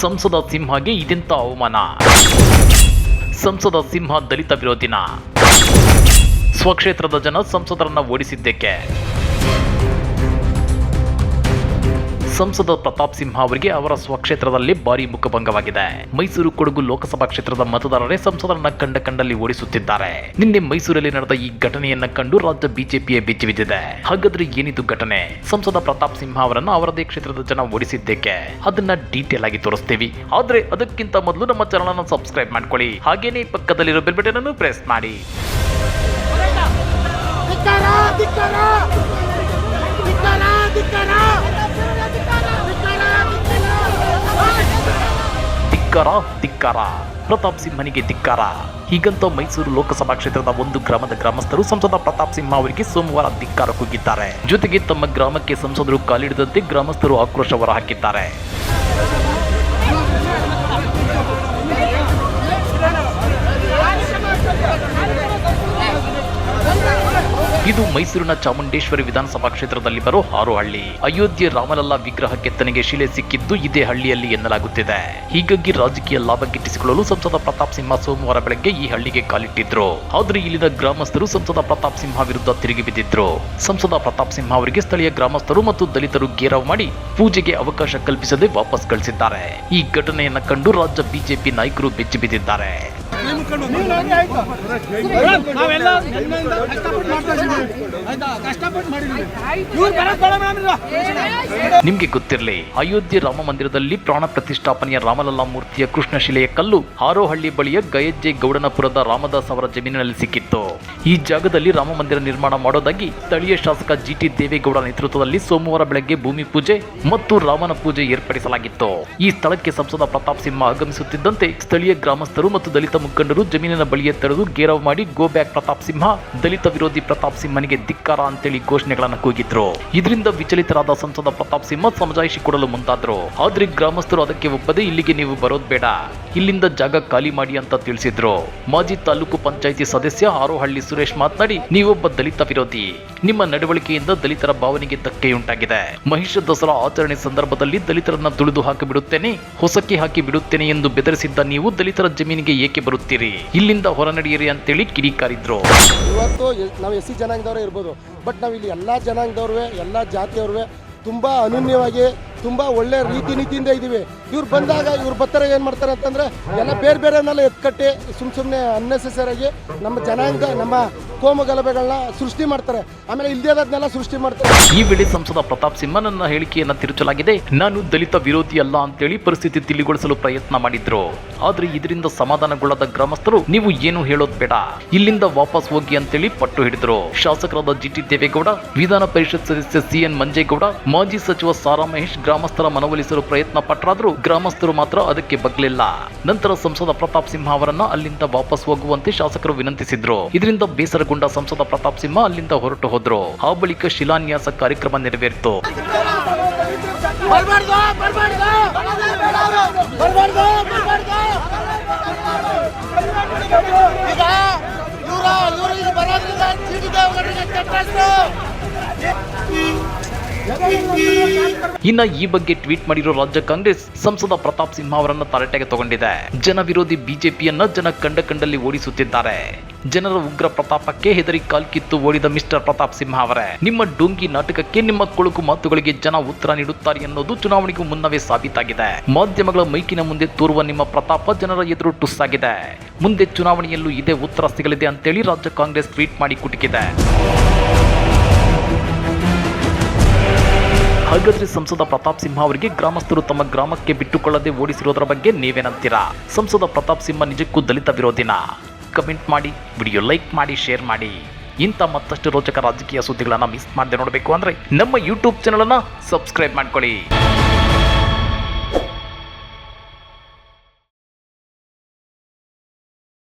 ಸಂಸದ ಸಿಂಹಗೆ ಇದೆಂತ ಅವಮಾನ? ಸಂಸದ ಸಿಂಹ ದಲಿತ ವಿರೋಧಿನ? ಸ್ವಕ್ಷೇತ್ರದ ಜನ ಸಂಸದರನ್ನ ಓಡಿಸಿದ್ದಕ್ಕೆ? ಸಂಸದ ಪ್ರತಾಪ್ ಸಿಂಹ ಅವರಿಗೆ ಅವರ ಸ್ವಕ್ಷೇತ್ರದಲ್ಲಿ ಭಾರಿ ಮುಖಭಂಗವಾಗಿದೆ. ಮೈಸೂರು ಕೊಡಗು ಲೋಕಸಭಾ ಕ್ಷೇತ್ರದ ಮತದಾರರೇ ಸಂಸದರನ್ನ ಕಂಡ ಕಂಡಲ್ಲಿ ಓಡಿಸುತ್ತಿದ್ದಾರೆ. ನಿನ್ನೆ ಮೈಸೂರಲ್ಲಿ ನಡೆದ ಈ ಘಟನೆಯನ್ನ ಕಂಡು ರಾಜ್ಯ ಬಿಜೆಪಿಯೇ ಬೆಚ್ಚಿಬಿದ್ದಿದೆ ಹಾಗಾದ್ರೆ ಏನಿದು ಘಟನೆ? ಸಂಸದ ಪ್ರತಾಪ್ ಸಿಂಹ ಅವರನ್ನ ಅವರದೇ ಕ್ಷೇತ್ರದ ಜನ ಓಡಿಸಿದ್ದಕ್ಕೆ ಅದನ್ನ ಡೀಟೇಲ್ ಆಗಿ ತೋರಿಸ್ತೀವಿ. ಆದ್ರೆ ಅದಕ್ಕಿಂತ ಮೊದಲು ನಮ್ಮ ಚಾನಲ್ ಅನ್ನು ಸಬ್ಸ್ಕ್ರೈಬ್ ಮಾಡ್ಕೊಳ್ಳಿ. ಹಾಗೇನೆ ಪಕ್ಕದಲ್ಲಿರೋ ಬೆಲ್ ಬಟನ್ ಅನ್ನು ಪ್ರೆಸ್ ಮಾಡಿ. ಧಿಕ್ಕಾರ ಧಿಕ್ಕಾರ ಪ್ರತಾಪ್ ಸಿಂಹನಿಗೆ ಧಿಕ್ಕಾರ ಹೀಗಂತ ಮೈಸೂರು ಲೋಕಸಭಾ ಕ್ಷೇತ್ರದ ಒಂದು ಗ್ರಾಮದ ಗ್ರಾಮಸ್ಥರು ಸಂಸದ ಪ್ರತಾಪ್ ಸಿಂಹ ಅವರಿಗೆ ಸೋಮವಾರ ಧಿಕ್ಕಾರ ಕುಗ್ಗಿದ್ದಾರೆ ಜೊತೆಗೆ ತಮ್ಮ ಗ್ರಾಮಕ್ಕೆ ಸಂಸದರು ಕಾಲಿಡದಂತೆ ಗ್ರಾಮಸ್ಥರು ಆಕ್ರೋಶ ಹೊರಹಾಕಿದ್ದಾರೆ. ಇದು ಮೈಸೂರಿನ ಚಾಮುಂಡೇಶ್ವರಿ ವಿಧಾನಸಭಾ ಕ್ಷೇತ್ರದಲ್ಲಿ ಬರೋ ಹಾರೋಹಳ್ಳಿ. ಅಯೋಧ್ಯೆ ರಾಮಲಲ್ಲಾ ವಿಗ್ರಹ ಕೆತ್ತನೆಗೆ ಶಿಲೆ ಸಿಕ್ಕಿದ್ದು ಇದೇ ಹಳ್ಳಿಯಲ್ಲಿ ಎನ್ನಲಾಗುತ್ತಿದೆ. ಹೀಗಾಗಿ ರಾಜಕೀಯ ಲಾಭ ಗಿಟ್ಟಿಸಿಕೊಳ್ಳಲು ಸಂಸದ ಪ್ರತಾಪ್ ಸಿಂಹ ಸೋಮವಾರ ಬೆಳಗ್ಗೆ ಈ ಹಳ್ಳಿಗೆ ಕಾಲಿಟ್ಟಿದ್ರು. ಆದ್ರೆ ಇಲ್ಲಿನ ಗ್ರಾಮಸ್ಥರು ಸಂಸದ ಪ್ರತಾಪ್ ಸಿಂಹ ವಿರುದ್ಧ ತಿರುಗಿ ಬಿದ್ದಿದ್ರು. ಸಂಸದ ಪ್ರತಾಪ್ ಸಿಂಹ ಅವರಿಗೆ ಸ್ಥಳೀಯ ಗ್ರಾಮಸ್ಥರು ಮತ್ತು ದಲಿತರು ಗೇರಾವ್ ಮಾಡಿ ಪೂಜೆಗೆ ಅವಕಾಶ ಕಲ್ಪಿಸದೆ ವಾಪಸ್ ಕಳಿಸಿದ್ದಾರೆ. ಈ ಘಟನೆಯನ್ನ ಕಂಡು ರಾಜ್ಯ ಬಿಜೆಪಿ ನಾಯಕರು ಬೆಚ್ಚಿ ಬಿದ್ದಿದ್ದಾರೆ. ನಿಮ್ಗೆ ಗೊತ್ತಿರಲಿ, ಅಯೋಧ್ಯೆ ರಾಮ ಮಂದಿರದಲ್ಲಿ ಪ್ರಾಣ ಪ್ರತಿಷ್ಠಾಪನೆಯ ರಾಮಲಲ್ಲಾ ಮೂರ್ತಿಯ ಕೃಷ್ಣಶಿಲೆಯ ಕಲ್ಲು ಹಾರೋಹಳ್ಳಿ ಬಳಿಯ ಗಯಜ್ಜೆ ಗೌಡನಪುರದ ರಾಮದಾಸ್ ಅವರ ಜಮೀನಿನಲ್ಲಿ ಸಿಕ್ಕಿತ್ತು. ಈ ಜಾಗದಲ್ಲಿ ರಾಮ ಮಂದಿರ ನಿರ್ಮಾಣ ಮಾಡೋದಾಗಿ ಸ್ಥಳೀಯ ಶಾಸಕ ಜಿಟಿ ದೇವೇಗೌಡ ನೇತೃತ್ವದಲ್ಲಿ ಸೋಮವಾರ ಬೆಳಗ್ಗೆ ಭೂಮಿ ಪೂಜೆ ಮತ್ತು ರಾಮನ ಪೂಜೆ ಏರ್ಪಡಿಸಲಾಗಿತ್ತು. ಈ ಸ್ಥಳಕ್ಕೆ ಸಂಸದ ಪ್ರತಾಪ್ ಸಿಂಹ ಆಗಮಿಸುತ್ತಿದ್ದಂತೆ ಸ್ಥಳೀಯ ಗ್ರಾಮಸ್ಥರು ಮತ್ತು ದಲಿತ ಮುಖಂಡರು ಜಮೀನಿನ ಬಳಿಯ ತೆರೆದು ಗೇರವ್ ಮಾಡಿ ಗೋ ಬ್ಯಾಕ್ ಪ್ರತಾಪ್ ಸಿಂಹ, ದಲಿತ ವಿರೋಧಿ ಪ್ರತಾಪ್ ಸಿಂಹನಿಗೆ ಧಿಕ್ಕಾರ ಅಂತೇಳಿ ಘೋಷಣೆಗಳನ್ನು ಕೂಗಿದ್ರು. ಇದರಿಂದ ವಿಚಲಿತರಾದ ಸಂಸದ ಪ್ರತಾಪ್ ಸಿಂಹ ಸಮಜಾಯಿಷಿ ಕೊಡಲು ಮುಂದಾದ್ರು. ಆದ್ರೆ ಗ್ರಾಮಸ್ಥರು ಅದಕ್ಕೆ ಒಪ್ಪದೆ ಇಲ್ಲಿಗೆ ನೀವು ಬರೋದ್ ಬೇಡ. ಇಲ್ಲಿಂದ ಜಾಗ ಖಾಲಿ ಮಾಡಿ ಅಂತ ತಿಳಿಸಿದ್ರು. ಮಾಜಿ ತಾಲೂಕು ಪಂಚಾಯಿತಿ ಸದಸ್ಯ ಆರೋಹಳ್ಳಿ ಸುರೇಶ್ ಮಾತನಾಡಿ, ನೀವೊಬ್ಬ ದಲಿತ ವಿರೋಧಿ. ನಿಮ್ಮ ನಡವಳಿಕೆಯಿಂದ ದಲಿತರ ಭಾವನೆಗೆ ಧಕ್ಕೆಯುಂಟಾಗಿದೆ. ಮಹಿಷ ದಸರಾ ಆಚರಣೆ ಸಂದರ್ಭದಲ್ಲಿ ದಲಿತರನ್ನ ತುಳಿದು ಹಾಕಿ ಬಿಡುತ್ತೇನೆ ಹೊಸಕ್ಕೆ ಹಾಕಿ ಬಿಡುತ್ತೇನೆ ಎಂದು ಬೆದರಿಸಿದ್ದ ನೀವು ದಲಿತರ ಜಮೀನಿಗೆ ಏಕೆ ಬರುತ್ತೀರಿ? ಇಲ್ಲಿಂದ ಹೊರ ನಡೆಯಿರಿ ಅಂತೇಳಿ ಕಿಡಿಕಾರಿದ್ರು. ಇವತ್ತು ನಾವು ಎಸ್ ಸಿ ಜನಾಂಗದವರೇ ಇರ್ಬೋದು. ಬಟ್ ನಾವು ಇಲ್ಲಿ ಎಲ್ಲ ಜನಾಂಗದವ್ರೇ ಎಲ್ಲ ಜಾತಿಯವ್ರೇ ತುಂಬ ಅನನ್ಯವಾಗಿ, ತುಂಬ ಒಳ್ಳೆ ರೀತಿ ನೀತಿಯಿಂದ ಇದ್ದೀವಿ ಇವ್ರು ಬಂದಾಗ ಇವ್ರು ಬರ್ತಾರೆ, ಏನು ಮಾಡ್ತಾರೆ ಅಂತಂದ್ರೆ, ಎಲ್ಲ ಬೇರೆ ಬೇರೆನೆಲ್ಲ ಎತ್ಕಟ್ಟಿ ಸುಮ್ಮ ಸುಮ್ಮನೆ ಅನ್ನೆಸೆಸರಾಗಿ ನಮ್ಮ ಜನಾಂಗ, ನಮ್ಮ ಕೋಮು ಸೃಷ್ಟಿ ಮಾಡ್ತಾರೆ. ಆಮೇಲೆ ಇಲ್ದೇದನ್ನೆಲ್ಲ ಸೃಷ್ಟಿ ಮಾಡ್ತಾರೆ. ಈ ವೇಳೆ ಸಂಸದ ಪ್ರತಾಪ್ ಸಿಂಹನನ್ನ ಹೇಳಿಕೆಯನ್ನ ತಿರುಚಲಾಗಿದೆ. ನಾನು ದಲಿತ ವಿರೋಧಿ ಅಲ್ಲ ಅಂತೇಳಿ ಪರಿಸ್ಥಿತಿ ತಿಳಿಗೊಳಿಸಲು ಪ್ರಯತ್ನ ಮಾಡಿದ್ರು. ಆದ್ರೆ ಇದರಿಂದ ಸಮಾಧಾನಗೊಳ್ಳದ ಗ್ರಾಮಸ್ಥರು ನೀವು ಏನು ಹೇಳೋದ್ ಬೇಡ. ಇಲ್ಲಿಂದ ವಾಪಸ್ ಹೋಗಿ ಅಂತೇಳಿ ಪಟ್ಟು ಹಿಡಿದ್ರು. ಶಾಸಕರಾದ ಜಿಟಿ ದೇವೇಗೌಡ, ವಿಧಾನ ಪರಿಷತ್ ಸದಸ್ಯ ಸಿಎನ್ ಮಂಜೇಗೌಡ, ಮಾಜಿ ಸಚಿವ ಸಾರಾ ಮಹೇಶ್ ಗ್ರಾಮಸ್ಥರ ಮನವೊಲಿಸಲು ಪ್ರಯತ್ನ ಪಟ್ಟರಾದ್ರೂ ಗ್ರಾಮಸ್ಥರು ಮಾತ್ರ ಅದಕ್ಕೆ ಬಗ್ಲಿಲ್ಲ. ನಂತರ ಸಂಸದ ಪ್ರತಾಪ್ ಸಿಂಹ ಅವರನ್ನ ಅಲ್ಲಿಂದ ವಾಪಸ್ ಹೋಗುವಂತೆ ಶಾಸಕರು ವಿನಂತಿಸಿದ್ರು. ಇದರಿಂದ ಬೇಸರಗೊಂಡ ಸಂಸದ ಪ್ರತಾಪ್ ಸಿಂಹ ಅಲ್ಲಿಂದ ಹೊರಟು ಹೋದ್ರು. ಆ ಬಳಿಕ ಶಿಲಾನ್ಯಾಸ ಕಾರ್ಯಕ್ರಮ ನೆರವೇರಿತು. ಇನ್ನ ಈ ಬಗ್ಗೆ ಟ್ವೀಟ್ ಮಾಡಿರೋ ರಾಜ್ಯ ಕಾಂಗ್ರೆಸ್, ಸಂಸದ ಪ್ರತಾಪ್ ಸಿಂಹ ಅವರನ್ನ ತರಾಟೆಗೆ ತಗೊಂಡಿದೆ. ಜನ ವಿರೋಧಿ ಬಿಜೆಪಿಯನ್ನ ಜನ ಕಂಡ ಕಂಡಲ್ಲಿ ಓಡಿಸುತ್ತಿದ್ದಾರೆ. ಜನರ ಉಗ್ರ ಪ್ರತಾಪಕ್ಕೆ ಹೆದರಿ ಕಾಲ್ಕಿತ್ತು ಓಡಿದ ಮಿಸ್ಟರ್ ಪ್ರತಾಪ್ ಸಿಂಹ ಅವರೇ, ನಿಮ್ಮ ಡೋಂಗಿ ನಾಟಕಕ್ಕೆ ನಿಮ್ಮ ಕೊಳುಕು ಮಾತುಗಳಿಗೆ ಜನ ಉತ್ತರ ನೀಡುತ್ತಾರೆ ಅನ್ನೋದು ಚುನಾವಣೆಗೂ ಮುನ್ನವೇ ಸಾಬೀತಾಗಿದೆ. ಮಾಧ್ಯಮಗಳ ಮೈಕಿನ ಮುಂದೆ ತೋರುವ ನಿಮ್ಮ ಪ್ರತಾಪ ಜನರ ಎದುರು ಟುಸ್ಸಾಗಿದೆ. ಮುಂದೆ ಚುನಾವಣೆಯಲ್ಲೂ ಇದೇ ಉತ್ತರ ಸಿಗಲಿದೆ ಅಂತೇಳಿ ರಾಜ್ಯ ಕಾಂಗ್ರೆಸ್ ಟ್ವೀಟ್ ಮಾಡಿ ಕುಟುಕಿದೆ. ಹಾಗಾದ್ರೆ ಸಂಸದ ಪ್ರತಾಪ್ ಸಿಂಹ ಅವರಿಗೆ ಗ್ರಾಮಸ್ಥರು ತಮ್ಮ ಗ್ರಾಮಕ್ಕೆ ಬಿಟ್ಟುಕೊಳ್ಳದೆ ಓಡಿಸಿರೋದರ ಬಗ್ಗೆ ನೀವೇನಂತೀರಾ ಸಂಸದ ಪ್ರತಾಪ್ ಸಿಂಹ ನಿಜಕ್ಕೂ ದಲಿತ ವಿರೋಧಿನ? ಕಮೆಂಟ್ ಮಾಡಿ, ವಿಡಿಯೋ ಲೈಕ್ ಮಾಡಿ, ಶೇರ್ ಮಾಡಿ. ಇಂಥ ಮತ್ತಷ್ಟು ರೋಚಕ ರಾಜಕೀಯ ಸುದ್ದಿಗಳನ್ನು ಮಿಸ್ ಮಾಡದೆ ನೋಡಬೇಕು ಅಂದರೆ ನಮ್ಮ ಯೂಟ್ಯೂಬ್ ಚಾನಲನ್ನು ಸಬ್ಸ್ಕ್ರೈಬ್ ಮಾಡ್ಕೊಳ್ಳಿ.